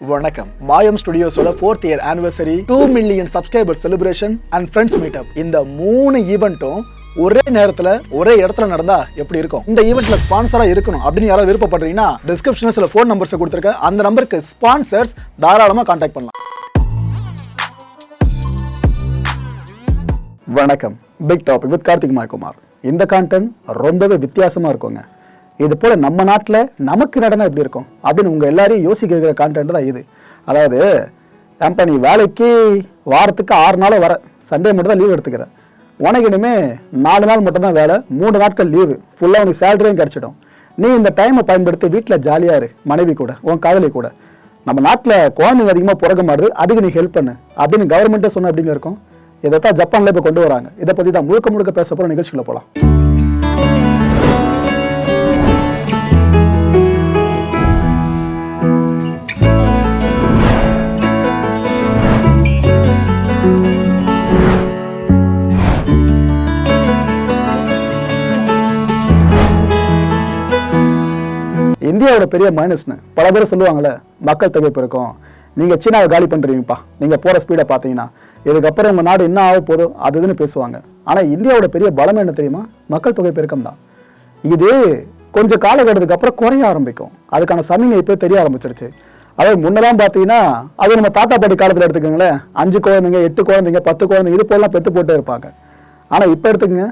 வணக்கம். Maayam ஸ்டுடியோஸோட fourth year anniversary two million subscriber celebration and friends meetup இந்த மூணு ஈவெண்ட்டும் ஒரே நேரத்துல ஒரே இடத்துல நடந்தா எப்படி இருக்கும்? இந்த ஈவெண்ட்ல ஸ்பான்சரா இருக்கணும் அப்படின்னு யாராவது விருப்பப்படுறீங்கன்னா டிஸ்கிரிப்ஷன்ல சில ஃபோன் நம்பர்ஸ் கொடுத்துருக்கேன் அந்த நம்பருக்கு ஸ்பான்சர்ஸ் தாராளமா கான்டாக்ட் பண்ணலாம். வணக்கம். Big topic with Karthik Maaykumar. இந்த கான்டென்ட் ரொம்பவே வித்தியாசமா இருக்குங்க. இது போல் நம்ம நாட்டில் நமக்கு நடந்தால் எப்படி இருக்கும்? அப்படின்னு உங்கள் எல்லாரையும் யோசிக்க வைக்கிற கான்டென்ட் தான் இது. அதாவது ஏன்ப்பா நீ வேலைக்கு வாரத்துக்கு ஆறு நாளும் வர சண்டே மட்டும் தான் லீவ் எடுத்துக்கிறேன் உனக்கு இனிமே நாலு நாள் மட்டும்தான் வேலை மூணு நாட்கள் லீவு ஃபுல்லாக உனக்கு சேலரியும் கிடச்சிடும். நீ இந்த டைமை பயன்படுத்தி வீட்டில் ஜாலியாக இரு மனைவி கூட உன் காதலி கூட. நம்ம நாட்டில் குழந்தைங்க அதிகமாக பிறக்க மாட்டுது அதுக்கு நீ ஹெல்ப் பண்ணு. அப்படின்னு கவர்மெண்ட்டே சொன்ன அப்படிங்க இருக்கும்? இதை தான் ஜப்பானில் இப்போ கொண்டு வராங்க. இதை பற்றி தான் முழுக்க முழுக்க பேச போகிற நிகழ்ச்சியில் போகலாம் இந்தியாவோட பெரிய மைனஸ்னு பல பேர் சொல்லுவாங்கள்ல மக்கள் தொகை பெருக்கம். நீங்கள் சீனாவை காலி பண்ணுறீங்கப்பா நீங்கள் போகிற ஸ்பீடை பார்த்தீங்கன்னா இதுக்கப்புறம் உங்கள் நாடு என்ன ஆக போதோ அது இதுன்னு பேசுவாங்க. ஆனால் இந்தியாவோட பெரிய பலம் என்ன தெரியுமா? மக்கள் தொகை பெருக்கம் தான். இது கொஞ்சம் காலகட்டத்துக்கு அப்புறம் குறைய ஆரம்பிக்கும். அதுக்கான சமீனை இப்போ தெரிய ஆரம்பிச்சிருச்சு. அதாவது முன்னெல்லாம் பார்த்தீங்கன்னா அது நம்ம தாத்தா பாட்டி காலத்தில் எடுத்துக்கோங்களேன் அஞ்சு குழந்தைங்க எட்டு குழந்தைங்க பத்து குழந்தைங்க இது போலாம் பெற்று போட்டே இருப்பாங்க. ஆனால் இப்போ எடுத்துக்கங்க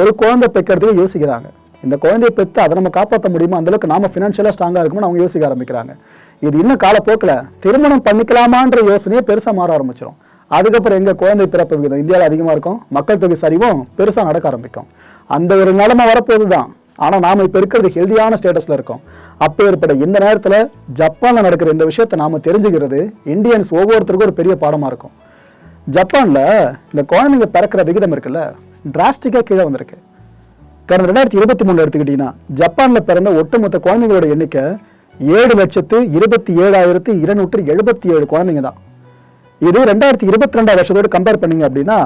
ஒரு குழந்தை பெக்கிறதுக்கு யோசிக்கிறாங்க. இந்த குழந்தையை பெற்று அதை நம்ம காப்பாற்ற முடியுமோ? அந்தளவுக்கு நாம ஃபினான்ஷியலாக ஸ்ட்ராங்காக இருக்கும்னு அவங்க யோசிக்க ஆரம்பிக்கிறாங்க. இது இன்னும் காலப்போக்கில் திருமணம் பண்ணிக்கலாமான்ற யோசனையே பெருசாக மாற ஆரம்பிச்சிடும் அதுக்கப்புறம் எங்கள் குழந்தை பிறப்பு விகிதம்? இந்தியாவில் அதிகமாக இருக்கும். மக்கள் தொகை சரிவும் பெருசாக நடக்க ஆரம்பிக்கும். அந்த ஒரு நிலைமை வரப்போகுது தான் ஆனால் நாம் இப்போ இருக்கிறது ஹெல்தியான ஸ்டேட்டஸில் இருக்கோம். அப்போ ஏற்பட இந்த நேரத்தில் ஜப்பானில் நடக்கிற இந்த விஷயத்தை நாம் தெரிஞ்சுக்கிறது இந்தியன்ஸ் ஒவ்வொருத்தருக்கும் ஒரு பெரிய பாடமாக இருக்கும். ஜப்பானில் இந்த குழந்தைங்க பிறக்கிற விகிதம் இருக்குல்ல டிராஸ்டிக்காக கீழே வந்திருக்கு. கடந்த ரெண்டாயிரத்தி இருபத்தி மூணு எடுத்துக்கிட்டீங்கன்னா ஜப்பானில் பிறந்த ஒட்டுமொத்த குழந்தைங்களோட எண்ணிக்கை ஏழு லட்சத்து இருபத்தி ஏழாயிரத்து இருநூற்று எழுபத்தி ஏழு குழந்தைங்க தான். இது ரெண்டாயிரத்தி இருபத்தி ரெண்டாம் வருஷத்தோடு கம்பேர் பண்ணீங்க அப்படின்னா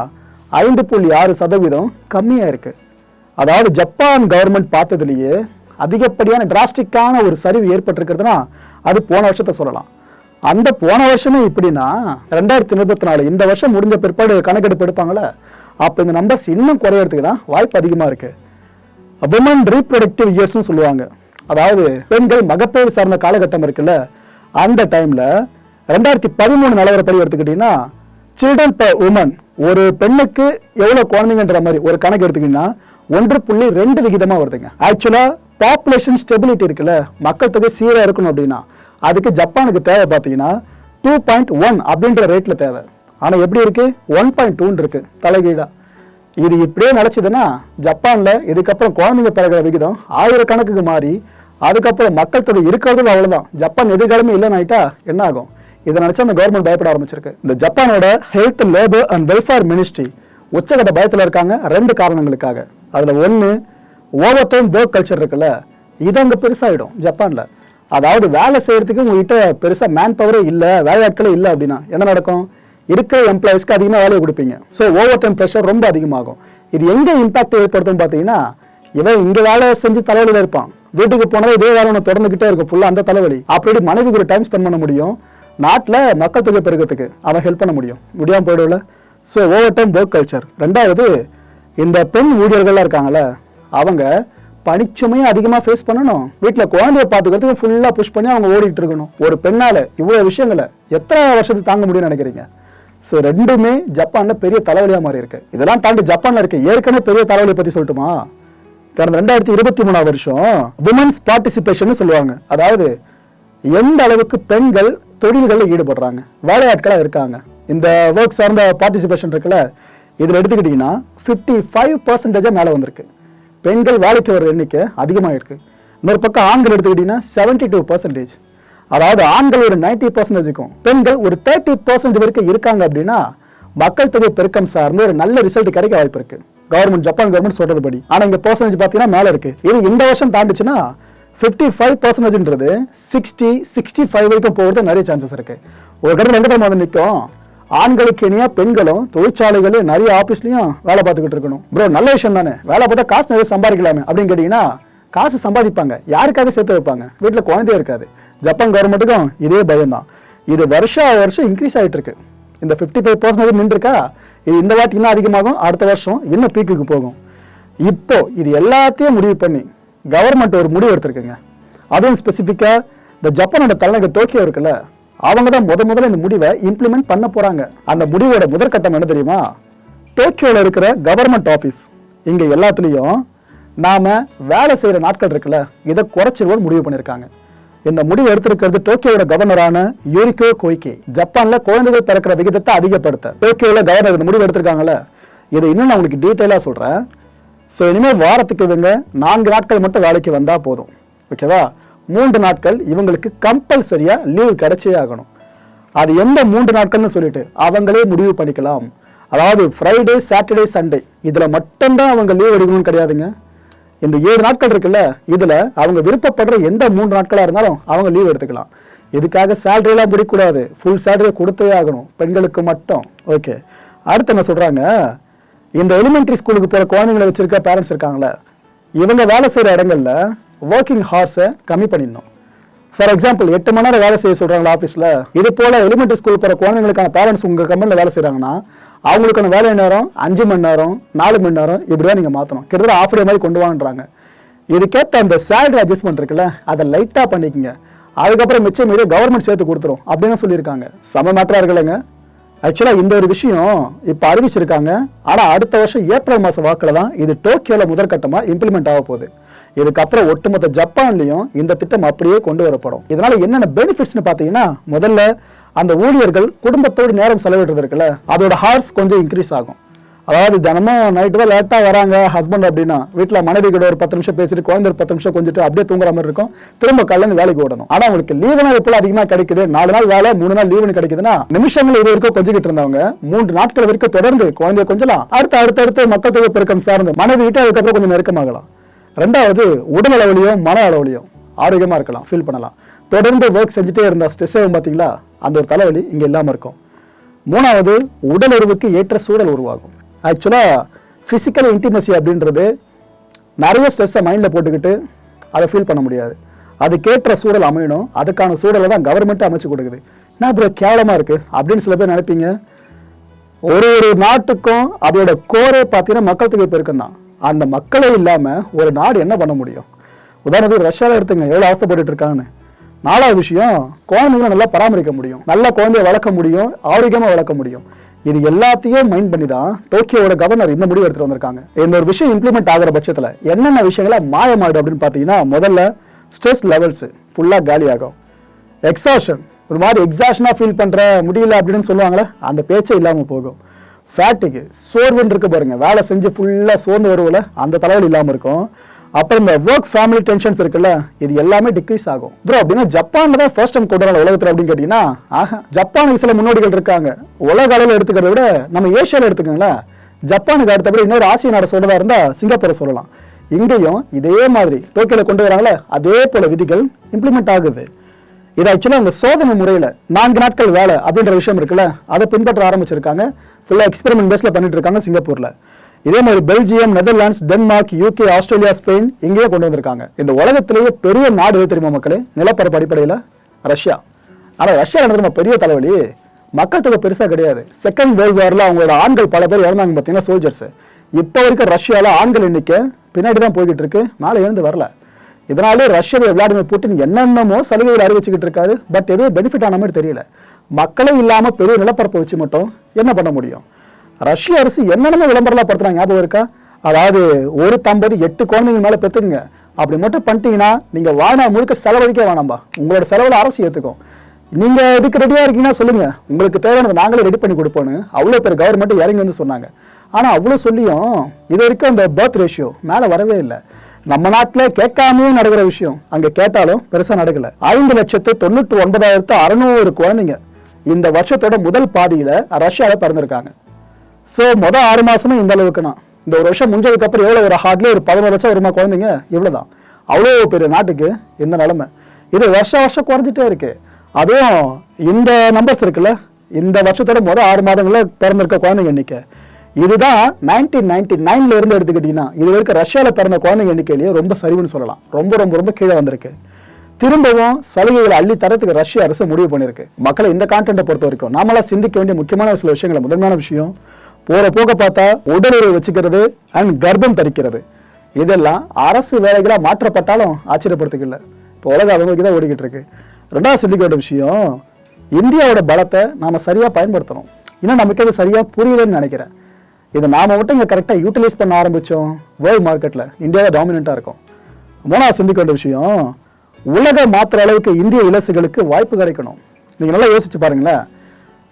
ஐந்து புள்ளி ஆறு சதவீதம் கம்மியாக இருக்குது அதாவது ஜப்பான் கவர்மெண்ட் பார்த்ததுலேயே அதிகப்படியான டிராஸ்டிக்கான ஒரு சரிவு ஏற்பட்டிருக்கிறதுனா அது போன வருஷத்தை சொல்லலாம். அந்த போன வருஷமே இப்படின்னா ரெண்டாயிரத்தி இருபத்தி நாலு இந்த வருஷம் முடிஞ்ச பிற்பாடு கணக்கெடுப்பு எடுப்பாங்களே அப்போ இந்த நம்பர்ஸ் இன்னும் குறையறதுக்கு தான் வாய்ப்பு அதிகமாக இருக்குது விமன் ரீப்ரொடக்டிவ் இயர்ஸ்னு சொல்லுவாங்க. அதாவது பெண்கள் மகப்பேறு சார்ந்த காலகட்டம் இருக்குல்ல அந்த டைமில் ரெண்டாயிரத்தி பதிமூணு நிலவரப்படி எடுத்துக்கிட்டிங்கன்னா சில்ட்ரன் பர் உமன் ஒரு பெண்ணுக்கு எவ்வளோ குழந்தைங்கன்ற மாதிரி ஒரு கணக்கு எடுத்துக்கிட்டிங்கன்னா ஒன்று புள்ளி ரெண்டு விகிதமாக வருதுங்க. ஆக்சுவலாக பாப்புலேஷன் ஸ்டெபிலிட்டி இருக்குல்ல மக்கள் தொகை சீராக இருக்கணும் அப்படின்னா அதுக்கு ஜப்பானுக்கு தேவை பார்த்தீங்கன்னா டூ பாயிண்ட் ஒன் அப்படின்ற ரேட்டில் தேவை. ஆனால் எப்படி இருக்குது ஒன் பாயிண்ட் டூன்னு இருக்குது தலைகீழாக இது இப்படியே நிலச்சதுன்னா ஜப்பானில் இதுக்கப்புறம் குழந்தைங்க பிறகுற விகிதம் ஆயிரக்கணக்குக்கு மாறி அதுக்கப்புறம் மக்கள் தொகை இருக்கிறதும் அவ்வளோதான் ஜப்பான் எதிர்காலமே இல்லைன்னு ஆயிட்டா என்ன ஆகும் இதை நினச்சா அந்த கவர்மெண்ட் பயப்பட ஆரம்பிச்சிருக்கு. இந்த ஜப்பானோட health labour and welfare ministry உச்சகட்ட பயத்தில் இருக்காங்க ரெண்டு காரணங்களுக்காக. அதில் ஒன்று ஓவர் டைம் ஒர்க் கல்ச்சர் இருக்குல்ல இது அங்கே பெருசாகிடும் ஜப்பானில். அதாவது வேலை செய்கிறதுக்கு உங்ககிட்ட பெருசாக மேன் பவரே இல்லை வேலையாட்களே இல்லை அப்படின்னா என்ன நடக்கும்? இருக்கிற எம்ப்ளாயிஸ்க்கு அதிகமாக வேலையை கொடுப்பீங்க. ஸோ ஓவர் டைம் ப்ரெஷர் ரொம்ப அதிகமாகும். இது எங்கே இம்பாக்ட் ஏற்படுத்தும் பார்த்தீங்கன்னா இவன் இங்கே வேலை செஞ்சு தலைவலியில் இருப்பான். வீட்டுக்கு போனாலும் இதே வேலை ஒன்று தொடர்ந்துக்கிட்டே இருக்கும் ஃபுல்லாக அந்த தலைவலி. அப்படி மனைவி கூட டைம் ஸ்பெண்ட் பண்ண முடியும். நாட்டில் மக்கள் தொகை பெருக்கத்துக்கு அவன் ஹெல்ப் பண்ண முடியும். முடியாமல் போயிடும்ல. So over time work culture ரெண்டாவது இந்த பெண் ஊழியர்கள்லாம் இருக்காங்கல்ல அவங்க பணிச்சுமையும் அதிகமாக ஃபேஸ் பண்ணணும். வீட்டில் குழந்தைய பார்த்துக்கிறதுக்கு ஃபுல்லாக புஷ் பண்ணி அவங்க ஓடிட்டு இருக்கணும். ஒரு பெண்ணால் இவ்வளோ விஷயங்களை எத்தனை வருஷத்துக்கு தாங்க முடியும்னு நினைக்கிறீங்க? ஸோ ரெண்டுமே ஜப்பானில் பெரிய தலைவலியாக மாறி இருக்கு இதெல்லாம் தாண்டி ஜப்பானில் இருக்க ஏற்கனவே பெரிய தலைவலியை பற்றி சொல்லட்டுமா? கடந்த ரெண்டாயிரத்தி இருபத்தி மூணாவது வருஷம் உமன்ஸ் பார்ட்டிசிபேஷன் சொல்லுவாங்க. அதாவது எந்த அளவுக்கு பெண்கள் தொழில்களில் ஈடுபடுறாங்க வேலையாட்களாக இருக்காங்க. இந்த ஒர்க் சார்ந்த பார்ட்டிசிபேஷன் இருக்குல்ல இதில் எடுத்துக்கிட்டிங்கன்னா ஃபிஃப்டி ஃபைவ் பர்சன்டேஜாக மேலே வந்திருக்கு. பெண்கள் வேலைக்கு வர எண்ணிக்கை அதிகமாக இருக்குது இன்னொரு பக்கம் ஆண்கள் எடுத்துக்கிட்டிங்கன்னா செவன்டி டூ பர்சன்டேஜ் அதாவது ஆண்கள் ஒரு நைன்டி பர்சன்டேஜுக்கும் பெண்கள் ஒரு தேர்ட்டி பர்சன்டேஜ் வரைக்கும் இருக்காங்க அப்படின்னா மக்கள் தொகை பெருக்கம் சார்ந்து ஒரு நல்ல ரிசல்ட் கிடைக்க வாய்ப்பு இருக்கு. கவர்மெண்ட் ஜப்பான் கவர்மெண்ட் சொல்றது படி ஆனால் இங்கே பர்சன்டேஜ் பார்த்தீங்கன்னா மேலே இருக்கு. இது இந்த வருஷம் தாண்டிச்சுன்னா ஃபிஃப்டி ஃபைவ் பர்சன்டேஜ்ன்றது சிக்ஸ்டி சிக்ஸ்டி ஃபைவ் வரைக்கும் போகிறது நிறைய சான்சஸ் இருக்கு. ஒரு இடத்துல எங்க தெரியுமா வந்து நிற்கும் ஆண்களுக்கு இனியா பெண்களும் தொழிற்சாலைகளையும் நிறைய ஆஃபீஸ்லையும் வேலை பார்த்துக்கிட்டு இருக்கணும். ப்ரோ நல்ல விஷயம் தானே. வேலை பார்த்தா காசு நிறைய சம்பாதிக்கலாமே அப்படின்னு கேட்டிங்கன்னா காசு சம்பாதிப்பாங்க. யாருக்காக சேர்த்து வைப்பாங்க? வீட்டில் குழந்தையே இருக்காது. ஜப்பான் கவர்மெண்ட்டுக்கும் இதே பயம்தான். இது வருஷா வருஷம் இன்க்ரீஸ் ஆகிட்டு இருக்கு இந்த ஃபிஃப்டி ஃபைவ் பர்சன்டேஜ் நின்றுருக்கா? இது இந்த வாட்டி இன்னும் அதிகமாகும் அடுத்த வருஷம் இன்னும் பீக்குக்கு போகும். இப்போ இது எல்லாத்தையும் முடிவு பண்ணி கவர்மெண்ட் ஒரு முடிவு எடுத்திருக்குங்க. அதுவும் ஸ்பெசிஃபிக்காக இந்த ஜப்பானோட தலைநகர் டோக்கியோ இருக்குல்ல அவங்க தான் முத முதல்ல இந்த முடிவை இம்ப்ளிமெண்ட் பண்ண போகிறாங்க அந்த முடிவோட முதற்கட்டம் என்ன தெரியுமா? டோக்கியோவில் இருக்கிற கவர்மெண்ட் ஆஃபீஸ் இங்கே எல்லாத்துலேயும் நாம் வேலை செய்கிற நாட்கள் இருக்குல்ல இதை குறைச்சிருவோன்னு முடிவு பண்ணியிருக்காங்க இந்த முடிவு எடுத்திருக்கிறது டோக்கியோட கவர்னரான யூரிகோ கோய்கி. ஜப்பான்ல குழந்தைகள் பிறக்கிற விகிதத்தை அதிகப்படுத்த. டோக்கியோவில் கவர்னர் இந்த முடிவு எடுத்திருக்காங்கல்ல. இதை இன்னும் நான் உங்களுக்கு டீட்டெயிலாக சொல்கிறேன் ஸோ இனிமேல் வாரத்துக்கு இவங்க நான்கு நாட்கள் மட்டும் வேலைக்கு வந்தால் போதும். ஓகேவா மூன்று நாட்கள் இவங்களுக்கு கம்பல்சரியாக லீவ் கிடைச்சே ஆகணும். அது எந்த மூன்று நாட்கள்னு சொல்லிட்டு அவங்களே முடிவு பண்ணிக்கலாம். அதாவது ஃப்ரைடே சாட்டர்டே சண்டே இதில் மட்டும்தான் அவங்க லீவ் எடுக்கணும்னு கிடையாதுங்க. இந்த ஏழு நாட்கள் இருக்குல்ல இதில் அவங்க விருப்பப்படுற எந்த மூன்று நாட்களாக இருந்தாலும் அவங்க லீவ் எடுத்துக்கலாம். இதுக்காக சேலரியெல்லாம் பிடிக்கக்கூடாது ஃபுல் சேலரியை கொடுத்தே ஆகணும். பெண்களுக்கு மட்டும். ஓகே அடுத்து என்ன சொல்கிறாங்க இந்த எலிமெண்ட்ரி ஸ்கூலுக்கு போகிற குழந்தைங்களை வச்சிருக்க பேரண்ட்ஸ் இருக்காங்களே இவங்க வேலை செய்கிற இடங்கள்ல ஒர்க்கிங் ஹார்ஸை கம்மி பண்ணிடணும். ஃபார் எக்ஸாம்பிள் எட்டு மணி நேரம் வேலை செய்ய சொல்கிறாங்களா ஆஃபீஸில் இது போல் எலிமெண்ட்ரி ஸ்கூல் போகிற குழந்தைங்களுக்கான பேரண்ட்ஸ் உங்கள் கம்பெனியில் வேலை செய்கிறாங்கன்னா அவங்களுக்கான வேலை நேரம்? அஞ்சு மணி நேரம் நாலு மணி நேரம் இப்படி தான் நீங்கள் மாற்றணும் கிட்டத்தட்ட ஆஃப் டே மாதிரி கொண்டு வாங்கன்றாங்க. இதுக்கேற்ற அந்த சேலரி அட்ஜஸ்ட்மெண்ட் இருக்குல்ல அதை லைட்டாக பண்ணிக்கங்க. அதுக்கப்புறம் மிச்சம் மீது கவர்மெண்ட் சேர்த்து கொடுத்துரும் அப்படின்னு சொல்லியிருக்காங்க. சம மேட்டராக இருக்கலைங்க ஆக்சுவலாக இந்த ஒரு விஷயம் இப்போ அறிவிச்சிருக்காங்க. ஆனால் அடுத்த வருஷம் ஏப்ரல் மாதம் வாக்கில் தான் இது டோக்கியோவில் முதற்கட்டமாக இம்ப்ளிமெண்ட் ஆக போகுது. இதுக்கப்புறம் ஒட்டுமொத்த ஜப்பான்லையும் இந்த திட்டம் அப்படியே கொண்டு வரப்படும். இதனால என்னென்ன பெனிஃபிட்ஸ்னு பார்த்தீங்கன்னா முதல்ல அந்த ஊழியர்கள் குடும்பத்தோடு நேரம் செலவிடுறது இருக்குல்ல அதோட ஹார்ஸ் கொஞ்சம் இன்க்ரீஸ் ஆகும். அதாவது தினமும் நைட்டு தான் லேட்டாக வராங்க ஹஸ்பண்ட் அப்படின்னா வீட்டில் மனைவி கூட ஒரு பத்து நிமிஷம் பேசிட்டு குழந்தை ஒரு பத்து நிமிஷம் கொஞ்சிட்டு அப்படியே தூங்குற மாதிரி இருக்கும். திரும்ப காலையில வேலைக்கு ஓடணும். ஆனால் அவங்களுக்கு லீவுனா எப்போ அதிகமாக கிடைக்குது. நாலு நாள் வேலை மூணு நாள் லீவுன்னு கிடைக்குதுன்னா நிமிஷங்கள் இது வரைக்கும் கொஞ்சிக்கிட்டு இருந்தவங்க மூன்று நாட்கள் வரைக்கும் தொடர்ந்து குழந்தைய கொஞ்சலாம் அடுத்து அடுத்தடுத்து மக்கள் தொகை பெருக்கம் சார்ந்து மனைவி விட்டு அதுக்கப்புறம் கொஞ்சம் நெருக்கமாகலாம். ரெண்டாவது உடல் அளவுலையும் மன அளவுலையும் ஆரோக்கியமாக இருக்கலாம் ஃபீல் பண்ணலாம். தொடர்ந்து ஒர்க் செஞ்சுட்டே இருந்தால் ஸ்ட்ரெஸ் ஆகும் பார்த்தீங்களா அந்த ஒரு தலைவலி இங்கே இல்லாமல் இருக்கும். மூணாவது உடல் உறவுக்கு ஏற்ற சூழல் உருவாகும். ஆக்சுவலாக ஃபிசிக்கல் இன்டிமசி அப்படின்றது நிறைய ஸ்ட்ரெஸ்ஸை மைண்டில் போட்டுக்கிட்டு அதை ஃபீல் பண்ண முடியாது. அதுக்கேற்ற சூழல் அமையணும். அதுக்கான சூழலை தான் கவர்மெண்ட்டு அமைச்சு கொடுக்குது. என்ன ப்ரோ கேவலமாக இருக்குது அப்படின்னு சில பேர் நினைப்பீங்க. ஒரு ஒரு நாட்டுக்கும் அதோட கோரே பார்த்தீங்கன்னா மக்கள் தொகை பெருக்கம் தான். அந்த மக்களே இல்லாமல் ஒரு நாடு என்ன பண்ண முடியும்? உதாரணத்துக்கு ரஷ்யாவில் எடுத்துங்க எவ்வளோ அவஸ்தைப்பட்டுட்டு இருக்காங்கன்னு. நாலாவது விஷயம் குழந்தைங்களை நல்லா பராமரிக்க முடியும். நல்ல குழந்தைய வளர்க்க முடியும் ஆரோக்கியமாக வளர்க்க முடியும். இது எல்லாத்தையும் மைண்ட் பண்ணி தான் டோக்கியோட கவர்னர் இந்த முடிவு எடுத்துகிட்டு வந்திருக்காங்க. இந்த ஒரு விஷயம் இம்ப்ளிமெண்ட் ஆகிற பட்சத்தில் என்னென்ன விஷயங்கள மாயமாடு அப்படின்னு பார்த்தீங்கன்னா முதல்ல ஸ்ட்ரெஸ் லெவல்ஸ் ஃபுல்லாக காலியாகும். எக்ஸாஷன் ஒரு மாதிரி எக்ஸாஷனாக ஃபீல் பண்ணுற முடியல அப்படின்னு சொல்லுவாங்களே அந்த பேச்சே இல்லாமல் போகும். ஃபேட்டுக்கு சோர்வுன்னு இருக்கு பாருங்கள் வேலை செஞ்சு ஃபுல்லாக சோர்ந்து வருவல அந்த தலைவலி இல்லாமல் இருக்கும். அப்புறம் இந்த ஒர்க் ஃபேமிலி டென்ஷன்ஸ் இருக்குல்ல இது எல்லாமே டிக்ரீஸ் ஆகும். ப்ரோ அப்படின்னா ஜப்பான்ல தான் ஃபர்ஸ்ட் டைம் கொண்டு வரலாம் உலகத்தில் அப்படின்னு கேட்டிங்கன்னா ஆஹா ஜப்பானுக்கு சில முன்னோடிகள் இருக்காங்க. உலக அளவில் எடுத்துக்கிறத விட நம்ம ஏஷியாவில் எடுத்துக்கோங்களேன் ஜப்பானுக்கு அடுத்தபடி இன்னொரு ஆசிய நாடு சொல்றதா இருந்தால் சிங்கப்பூரை சொல்லலாம். இங்கேயும் இதே மாதிரி டோக்கியோவில் கொண்டு வராங்களே அதே போல விதிகள் இம்ப்ளிமெண்ட் ஆகுது. இது ஆக்சுவலாக அந்த சோதனை முறையில் நான்கு நாட்கள் வேலை அப்படின்ற விஷயம் இருக்குல்ல அதை பின்பற்ற ஆரம்பிச்சிருக்காங்க. ஃபுல்லாக எக்ஸ்பெரிமெண்ட் பேஸில் பண்ணிட்டு இருக்காங்க சிங்கப்பூரில். இதே மாதிரி Belgium Netherlands Denmark UK Australia Spain இங்கேயே கொண்டு வந்திருக்காங்க. இந்த உலகத்திலேயே பெரிய நாடு எது தெரியுமா மக்களே? நிலப்பரப்பு அடிப்படையில் ரஷ்யா. ஆனால் ரஷ்யா என்ன தெரியுமா? பெரிய தலைவலி. மக்கள் தொகை பெருசாக கிடையாது. செகண்ட் வேர்ல்டு வாரில் அவங்களோட ஆண்கள் பல பேர் இறந்தாங்க பார்த்தீங்கன்னா சோல்ஜர்ஸ் இப்போ வரைக்கும் ரஷ்யாவில் ஆண்கள் எண்ணிக்கை பின்னாடி தான் போய்கிட்டு இருக்கு. மேலே எழுந்து வரல. இதனாலே ரஷ்யா விளாடிமிர் புட்டின் என்னென்னமோ சலுகைகள் அறிவிச்சுக்கிட்டு இருக்காரு. பட் எதுவும் பெனிஃபிட் ஆன மாதிரி தெரியல. மக்களே இல்லாமல் பெரிய நிலப்பரப்பை வச்சு மட்டும் என்ன பண்ண முடியும்? ரஷ்ய அரசு என்னென்ன விளம்பரம்லாம் படுத்துறாங்க. ஞாபகம் இருக்கா? அதாவது ஒரு தம்பதி எட்டு குழந்தைங்க மேலே பெற்றுக்குங்க அப்படி மட்டும் பண்ணிட்டீங்கன்னா நீங்கள் வாழ்நாள் முழுக்க செலவழிக்க வேணாம்பா. உங்களோட செலவில் அரசு ஏற்றுக்கும் நீங்கள் இதுக்கு ரெடியாக இருக்கீங்கன்னா சொல்லுங்கள் உங்களுக்கு தேவையானது நாங்களே ரெடி பண்ணி கொடுப்போன்னு அவ்வளோ பேர் கவர்மெண்ட் இறங்கி வந்து சொன்னாங்க. ஆனால் அவ்வளோ சொல்லியும் இது வரைக்கும் அந்த பர்த் ரேஷியோ மேலே வரவே இல்லை. நம்ம நாட்டில் கேட்காமையும் நடக்கிற விஷயம். அங்கே கேட்டாலும் பெருசாக நடக்கலை. ஐந்து லட்சத்து தொண்ணூற்றி ஒன்பதாயிரத்து அறநூறு குழந்தைங்க இந்த வருஷத்தோட முதல் பாதியில் ரஷ்யாவில் பிறந்திருக்காங்க. ஸோ மொதல் ஆறு மாதமே இந்த அளவுக்குண்ணா. இந்த ஒரு வருஷம் முடிஞ்சதுக்கப்புறம் எவ்வளோ ஒரு ஹார்ட்லி ஒரு பதினோரு லட்சம் வருமா குழந்தைங்க இவ்வளோ தான் அவ்வளோ பெரிய நாட்டுக்கு இந்த நிலமை. இது வருஷம் வருஷம் குறைஞ்சிட்டே இருக்கு. அதுவும் இந்த நம்பர்ஸ் இருக்குல்ல இந்த வருஷத்தோட மொதல் ஆறு மாதங்களில் பிறந்திருக்க குழந்தைங்க எண்ணிக்கை. இதுதான் நைன்டீன் நைன்டி நைன்ல இருந்து எடுத்துக்கிட்டிங்கன்னா இது வரைக்கும் ரஷ்யாவில் பிறந்த குழந்தைங்க எண்ணிக்கையிலேயே ரொம்ப சரிவுன்னு சொல்லலாம். ரொம்ப ரொம்ப ரொம்ப கீழே வந்திருக்கு. திரும்பவும் சலுகைகளை அள்ளி தரத்துக்கு ரஷ்ய அரசு முடிவு பண்ணியிருக்கு. மக்களை இந்த கான்டென்ட்டை பொறுத்த வரைக்கும் நாமெல்லாம் சிந்திக்க வேண்டிய முக்கியமான சில விஷயங்கள் முதன்மையான விஷயம் போற போக பார்த்தா உடல் உறவு வச்சுக்கிறது அண்ட் கர்ப்பம் தரிக்கிறது. இதெல்லாம் அரசு வேலைகளாக மாற்றப்பட்டாலும் ஆச்சரியப்படுறதுக்கு இல்லை இப்போ உலக அளவுக்கு தான் ஓடிக்கிட்டு இருக்கு. ரெண்டாவது சிந்திக்க வேண்டிய விஷயம் இந்தியாவோட பலத்தை நாம சரியாக பயன்படுத்தணும். இன்னும் நமக்கு அது சரியாக புரியலன்னு நினைக்கிறேன். இதை நாம் மட்டும் இங்கே கரெக்டாக யூட்டிலைஸ் பண்ண ஆரம்பித்தோம் வேர்ல்டு மார்க்கெட்டில் இந்தியா டாமினண்ட்டாக இருக்கும். மூணாவது சிந்திக்க வேண்டிய விஷயம் உலக மாத்திர அளவுக்கு இந்திய இலசுகளுக்கு வாய்ப்பு கிடைக்கணும். நீங்கள் நல்லா யோசிச்சு பாருங்களேன்.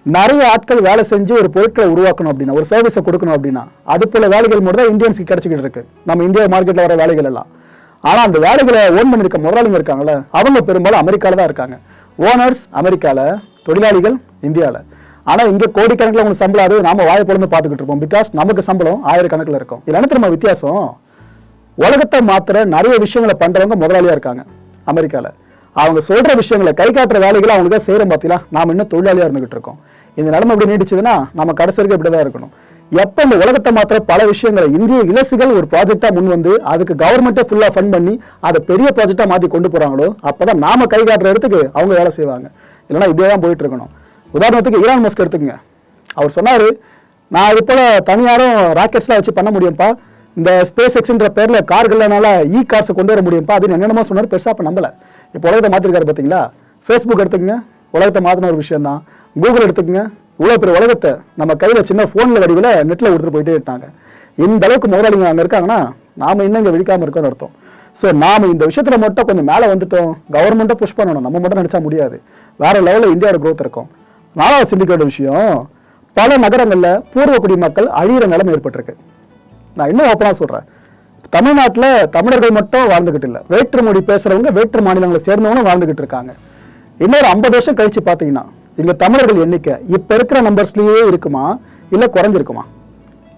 நிறைய ஆட்கள் வேலை செஞ்சு ஒரு பொருட்களை உருவாக்கணும் அப்படின்னா ஒரு சர்வீஸை கொடுக்கணும் அப்படின்னா அது போல வேலைகள் மட்டும் தான் இந்தியன்ஸ்க்கு கிடைச்சிக்கிட்டு இருக்கு. நம்ம இந்திய மார்க்கெட்டில் வர வேலைகள் எல்லாம். ஆனால் அந்த வேலைகளை ஓன் பண்ணியிருக்க முதலாளிங்க இருக்காங்கல்ல அவங்க பெரும்பாலும் அமெரிக்காவில் தான் இருக்காங்க. ஓனர்ஸ் அமெரிக்காவில் தொழிலாளிகள் இந்தியாவில் ஆனால் இங்கே கோடிக்கணக்கில் உங்களுக்கு சம்பளம் அது நாம வாயை பொழுது பார்த்துக்கிட்டு இருப்போம். பிகாஸ் நமக்கு சம்பளம் ஆயிரக்கணக்கில் இருக்கும். இதில் என்ன தெரியுமா வித்தியாசம்? உலகத்தை மாத்திர நிறைய விஷயங்களை பண்ணுறவங்க முதலாளியாக இருக்காங்க அமெரிக்காவில் அவங்க சொல்கிற விஷயங்களை கை காட்டுற வேலைகளை அவங்க தான் செய்கிறோம் பார்த்தீங்களா நாம் இன்னும் தொழிலாளியாக இருந்துகிட்டு இருக்கோம். இந்த நிலைமை இப்படி நீடிச்சதுன்னா நம்ம கடைசி வரைக்கும் இப்படி தான் இருக்கணும். எப்போ இந்த உலகத்தை மாத்திர பல விஷயங்களை இந்திய இலசுகள் ஒரு ப்ராஜெக்டாக முன் வந்து அதுக்கு கவர்மெண்ட்டை ஃபுல்லாக ஃபண்ட் பண்ணி அதை பெரிய ப்ராஜெக்டாக மாற்றி கொண்டு போகிறாங்களோ அப்போ தான் நாம் கை காட்டுற இடத்துக்கு அவங்க வேலை செய்வாங்க. இல்லைன்னா இப்படியே தான் போயிட்டு இருக்கணும். உதாரணத்துக்கு ஈரான் மஸ்க் எடுத்துக்கங்க. அவர் சொன்னார் நான் இது போல் தனியாரும் ராக்கெட்ஸ்லாம் வச்சு பண்ண முடியும்ப்பா. இந்த ஸ்பேஸ் எக்ஸ்ன்ற பேரில் கார்கள்னால e இ கார்ஸை கொண்டு வர முடியும்ப்பா? அது என்னென்னமோ சொன்னார். பெருசாக இப்போ நம்பலை. இப்போ உலகத்தை மாற்றிருக்காரு பார்த்தீங்களா ஃபேஸ்புக் எடுத்துக்கங்க. உலகத்தை மாற்றின ஒரு விஷயம் தான். கூகுள் எடுத்துக்கங்க. இவ்வளோ பெரிய உலகத்தை நம்ம கையில் சின்ன ஃபோனில் வடிவில் நெட்டில் கொடுத்துட்டு போயிட்டே இருக்காங்க. இந்த அளவுக்கு முதலாளிங்க அங்கே இருக்காங்கன்னா நாம இன்னும் இங்கே விழிக்காமல் இருக்கோம்னு அர்த்தம். ஸோ நாம் இந்த விஷயத்தில் மட்டும் கொஞ்சம் மேலே வந்துட்டோம். கவர்மெண்ட்டை புஷ் பண்ணணும். நம்ம மட்டும் நினச்சா முடியாது. வேறு லெவலில் இந்தியாவோட க்ரோத் இருக்கும். நாலாவது சிந்திக்க வேண்டிய விஷயம் பல நகரங்களில் பூர்வ குடிமக்கள் அழியிற நிலைமை ஏற்பட்டிருக்கு. நான் இன்னும் ஓப்பனாக சொல்றேன். தமிழ்நாட்டுல தமிழர்கள் மட்டும் வாழ்ந்துகிட்டு இல்லை. வேற்று மொழி பேசுறவங்க வேற்று மாநிலங்களை சேர்ந்தவங்களும் வாழ்ந்துகிட்டு இருக்காங்க. இன்னொரு ஐம்பது வருஷம் கழிச்சு பார்த்தீங்கன்னா இங்கே தமிழர்கள் எண்ணிக்கை இப்ப இருக்கிற நம்பர்ஸ்லேயே இருக்குமா? இல்லை குறைஞ்சிருக்குமா?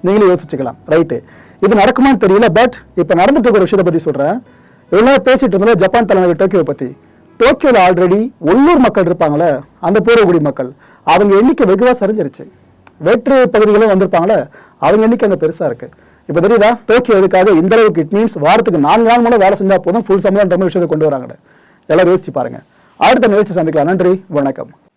நீங்களும் யோசிச்சுக்கலாம். ரைட்டு இது நடக்குமான்னு தெரியல பட் இப்போ நடந்துட்டு இருக்கிற விஷயத்தை பற்றி சொல்றேன். இவ்வளோ பேசிட்டு இருந்தோம் ஜப்பான் தலைநகர் டோக்கியோ பத்தி. டோக்கியோல ஆல்ரெடி உள்ளூர் மக்கள் இருப்பாங்களே அந்த பூர்வகுடி மக்கள். அவங்க எண்ணிக்கை வெகுவா சரிஞ்சிருச்சு. வேற்று பகுதிகளும் வந்திருப்பாங்களே அவங்க எண்ணிக்கை அங்கே பெருசா இருக்கு. இப்போ தெரியுதா? டோக்கியோ எதுக்காக? இந்த அளவுக்கு இட் மீன்ஸ் வாரத்துக்கு நான்கு நாள் மூலம் வேலை செஞ்சால் போதும் ஃபுல் சம்பளம்ன்ற விஷயத்தை கொண்டு வராங்க எல்லாரும் யோசிச்சு பாருங்க. அடுத்த நிகழ்ச்சி சந்திக்கலாம். நன்றி. வணக்கம்.